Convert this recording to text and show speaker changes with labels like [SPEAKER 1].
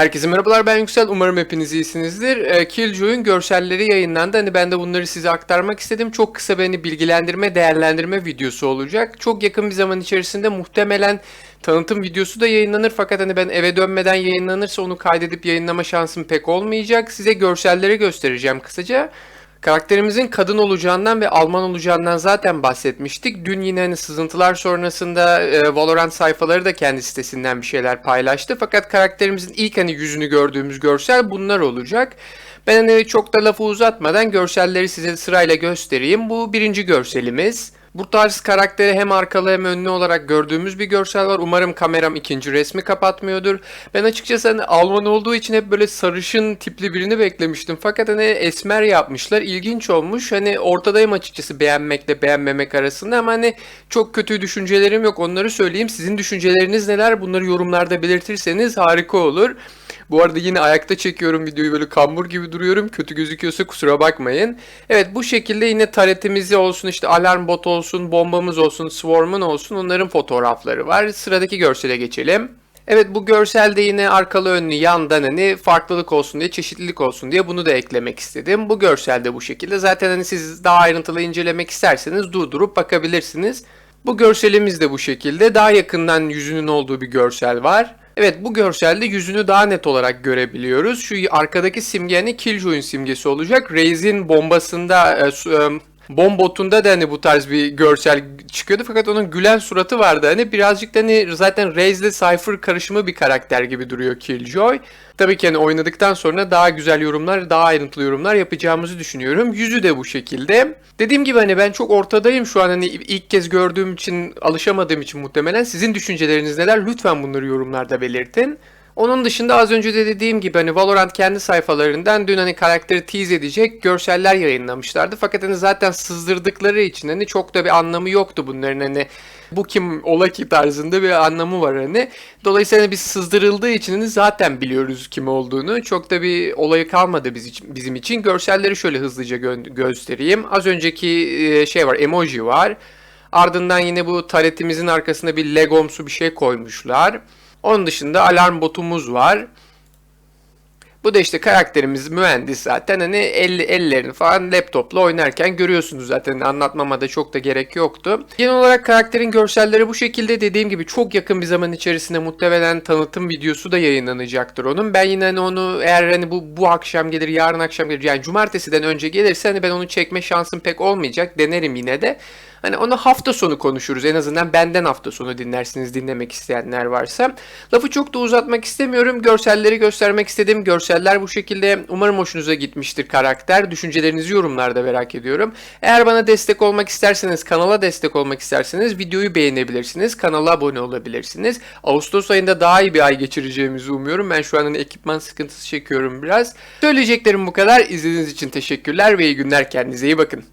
[SPEAKER 1] Herkese merhabalar ben Yüksel. Umarım hepiniz iyisinizdir. Ee, Killjoy'un görselleri yayınlandı. Hani ben de bunları size aktarmak istedim. Çok kısa beni bilgilendirme, değerlendirme videosu olacak. Çok yakın bir zaman içerisinde muhtemelen tanıtım videosu da yayınlanır. Fakat hani ben eve dönmeden yayınlanırsa onu kaydedip yayınlama şansım pek olmayacak. Size görselleri göstereceğim kısaca. Karakterimizin kadın olacağından ve Alman olacağından zaten bahsetmiştik. Dün yine hani sızıntılar sonrasında e, Valorant sayfaları da kendi sitesinden bir şeyler paylaştı. Fakat karakterimizin ilk hani yüzünü gördüğümüz görsel bunlar olacak. Ben hani çok da lafı uzatmadan görselleri size sırayla göstereyim. Bu birinci görselimiz. Bu tarz karakteri hem arkalı hem önlü olarak gördüğümüz bir görsel var. Umarım kameram ikinci resmi kapatmıyordur. Ben açıkçası hani Alman olduğu için hep böyle sarışın tipli birini beklemiştim. Fakat hani esmer yapmışlar. İlginç olmuş. Hani ortadayım açıkçası beğenmekle beğenmemek arasında ama hani çok kötü düşüncelerim yok. Onları söyleyeyim. Sizin düşünceleriniz neler? Bunları yorumlarda belirtirseniz harika olur. Bu arada yine ayakta çekiyorum videoyu böyle kambur gibi duruyorum. Kötü gözüküyorsa kusura bakmayın. Evet bu şekilde yine taretimizi olsun işte alarm bot olsun, bombamız olsun, swarm'un olsun onların fotoğrafları var. Sıradaki görsele geçelim. Evet bu görselde yine arkalı önlü yandan hani farklılık olsun diye çeşitlilik olsun diye bunu da eklemek istedim. Bu görselde bu şekilde. Zaten hani siz daha ayrıntılı incelemek isterseniz durdurup bakabilirsiniz. Bu görselimiz de bu şekilde. Daha yakından yüzünün olduğu bir görsel var. Evet bu görselde yüzünü daha net olarak görebiliyoruz. Şu arkadaki simge hani Killjoy'un simgesi olacak. Raze'in bombasında e, e, Bombot'unda da hani bu tarz bir görsel çıkıyordu fakat onun gülen suratı vardı. Hani birazcık da hani zaten Raze ile Cypher karışımı bir karakter gibi duruyor Killjoy. Tabii ki hani oynadıktan sonra daha güzel yorumlar, daha ayrıntılı yorumlar yapacağımızı düşünüyorum. Yüzü de bu şekilde. Dediğim gibi hani ben çok ortadayım şu an hani ilk kez gördüğüm için, alışamadığım için muhtemelen. Sizin düşünceleriniz neler? Lütfen bunları yorumlarda belirtin. Onun dışında az önce de dediğim gibi hani Valorant kendi sayfalarından dün hani karakteri tease edecek görseller yayınlamışlardı. Fakat hani zaten sızdırdıkları için hani çok da bir anlamı yoktu bunların hani bu kim ola ki tarzında bir anlamı var hani. Dolayısıyla hani biz sızdırıldığı için hani zaten biliyoruz kim olduğunu. Çok da bir olayı kalmadı biz bizim için. Görselleri şöyle hızlıca gö- göstereyim. Az önceki e, şey var emoji var. Ardından yine bu taretimizin arkasına bir legomsu bir şey koymuşlar. Onun dışında alarm botumuz var. Bu da işte karakterimiz mühendis zaten hani el, ellerini falan laptopla oynarken görüyorsunuz zaten anlatmama da çok da gerek yoktu. Genel olarak karakterin görselleri bu şekilde dediğim gibi çok yakın bir zaman içerisinde muhtemelen tanıtım videosu da yayınlanacaktır onun. Ben yine hani onu eğer hani bu bu akşam gelir yarın akşam gelir yani cumartesiden önce gelirse hani ben onu çekme şansım pek olmayacak denerim yine de. Hani onu hafta sonu konuşuruz. En azından benden hafta sonu dinlersiniz dinlemek isteyenler varsa. Lafı çok da uzatmak istemiyorum. Görselleri göstermek istedim. Görseller bu şekilde. Umarım hoşunuza gitmiştir karakter. Düşüncelerinizi yorumlarda merak ediyorum. Eğer bana destek olmak isterseniz, kanala destek olmak isterseniz videoyu beğenebilirsiniz. Kanala abone olabilirsiniz. Ağustos ayında daha iyi bir ay geçireceğimizi umuyorum. Ben şu an hani ekipman sıkıntısı çekiyorum biraz. Söyleyeceklerim bu kadar. İzlediğiniz için teşekkürler ve iyi günler. Kendinize iyi bakın.